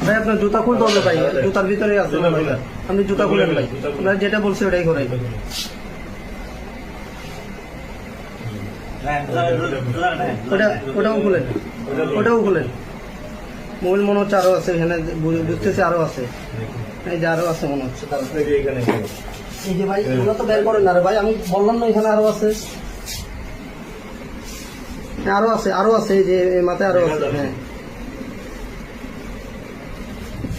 ভাই আপনার জুতা খুলতে হবে ভাই জুতার ভিতরে আছে। খুলেন। আপনি জুতা খুলেন ভাই আপনার যেটা বলছে ওটাই করেন ওটা ওটাও খুলেন। মোবাইল মনে হচ্ছে আরও আছে এখানে বুঝতেছি আরও আছে। এই যে আরও আছে মনে হচ্ছে। এই যে ভাই এগুলো তো বের করেন না রে ভাই আমি বললাম না এখানে আরও আছে। হ্যাঁ, আরও আছে আরও আছে এই যে মাথায় আরও আছে হ্যাঁ।